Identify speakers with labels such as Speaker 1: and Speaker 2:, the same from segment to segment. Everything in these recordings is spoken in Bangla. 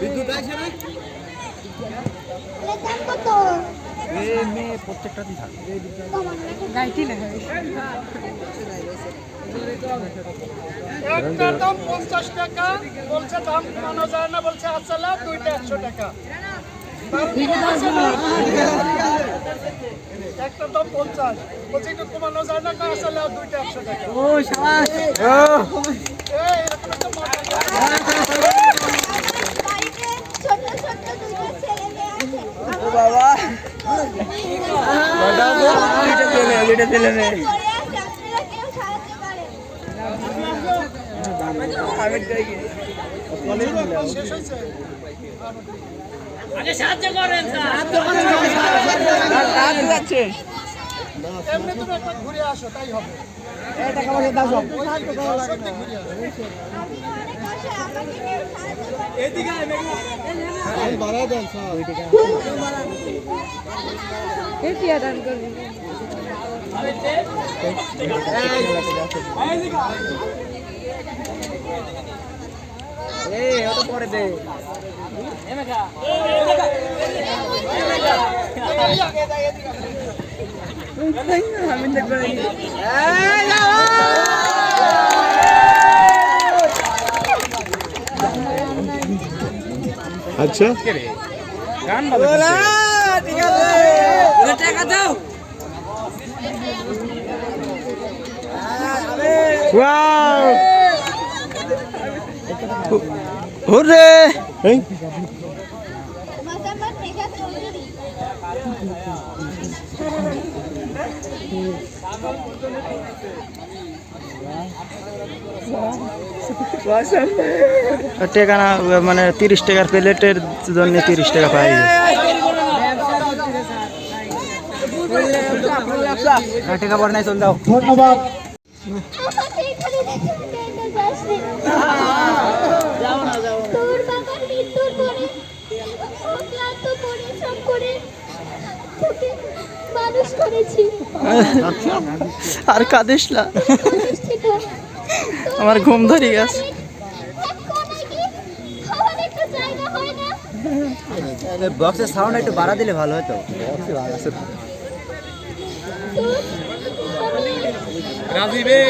Speaker 1: বিদ্যুৎ আছে না?
Speaker 2: দাম
Speaker 3: পঞ্চাশ টাকা বলছে দাম কমানো যায় না বলছে আসলে দুইটা একশো টাকা। একটার দাম পঞ্চাশ। বলছে একটু কমানো যায় না আসলে দুইটা একশো টাকা
Speaker 2: ছেলে মেয়ে আছে। আপনারা কেউ সাহায্য করেন।
Speaker 3: হয়েছে এমনি তুমি একবার ঘুরে আসো তাই হবে। সত্যি ঘুরে আসো
Speaker 2: আমি অনেক অসহায় আমাকে কেউ সাহায্য করেন
Speaker 1: এই ওটা পরে দে।
Speaker 4: আচ্ছা
Speaker 1: গান বাজে
Speaker 4: ওয়াও
Speaker 5: হুররে
Speaker 4: এই
Speaker 5: টাকা না মানে তিরিশ টাকার প্লেটের জন্য তিরিশ টাকা পাই।
Speaker 1: টাকা পরে নাই চল যাও।
Speaker 4: ধন্যবাদ
Speaker 2: আমাকে এখানে রেখে কেন যাসনি তোর বাবার মৃত্যুর পরে অক্লান্ত পরিশ্রম করে তোকে মানুষ করেছি
Speaker 5: আর কাঁদিস না। আমার ঘুম ধরে গেছে।
Speaker 2: এক কোণে কি খাওয়ার একটু জায়গা হয় না
Speaker 1: বক্সের সাউন্ড একটু বাড়া দিলে ভালো হতো রাজীবে।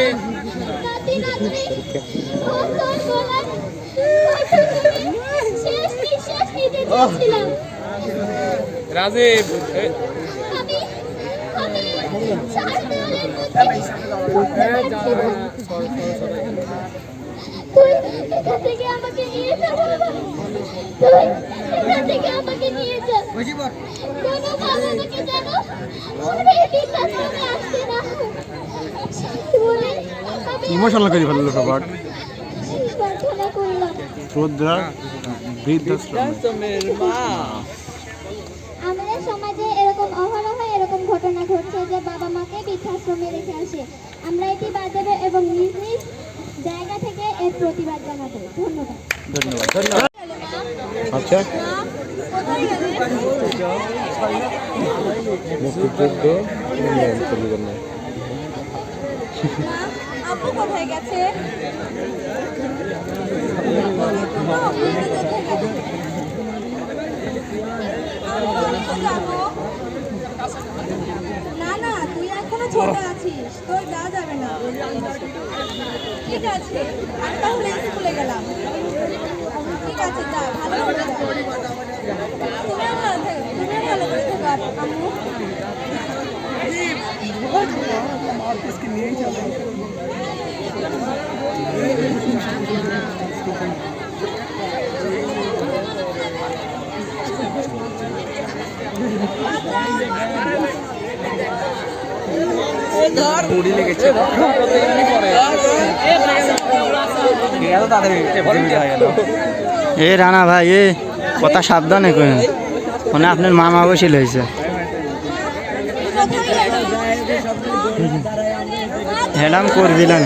Speaker 2: তুই এখান থেকে আমাকে নিয়ে যা তুই এখান থেকে আমাকে নিয়ে যা কোনো মা বাবাকে যেন ওর এই বৃদ্ধাশ্রমে আসতে না। বলে আমি
Speaker 4: ইমোশনাল করে ফেলল সবার
Speaker 2: প্রার্থনা
Speaker 4: শ্রদ্ধা বৃদ্ধাশ্রম
Speaker 2: সমাজে যে বাবা মাকে বৃদ্ধাশ্রমে রেখে আসে আমরা এটি বাদ দেবো এবং নিজ নিজ জায়গা থেকে এর প্রতিবাদ জানাব ধন্যবাদ
Speaker 5: ধন্যবাদ ধন্যবাদ
Speaker 4: আচ্ছা মুক্তিযুদ্ধ
Speaker 2: আপু কোথায় গেছে না তুই এখনও ছোট আছিস? তোর যা যাবে না। ঠিক আছে আমি তাহলে স্কুলে গেলাম। ঠিক আছে যা ভালো করে। তুমিও ভালো থেকো তুমিও ভালো করে থেকো আম্মু?
Speaker 5: এ রানা ভাই এ কথা সাবধানে করেন মানে আপনার মামা বসিল হয়েছে হেডাম করবিলেন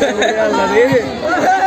Speaker 2: la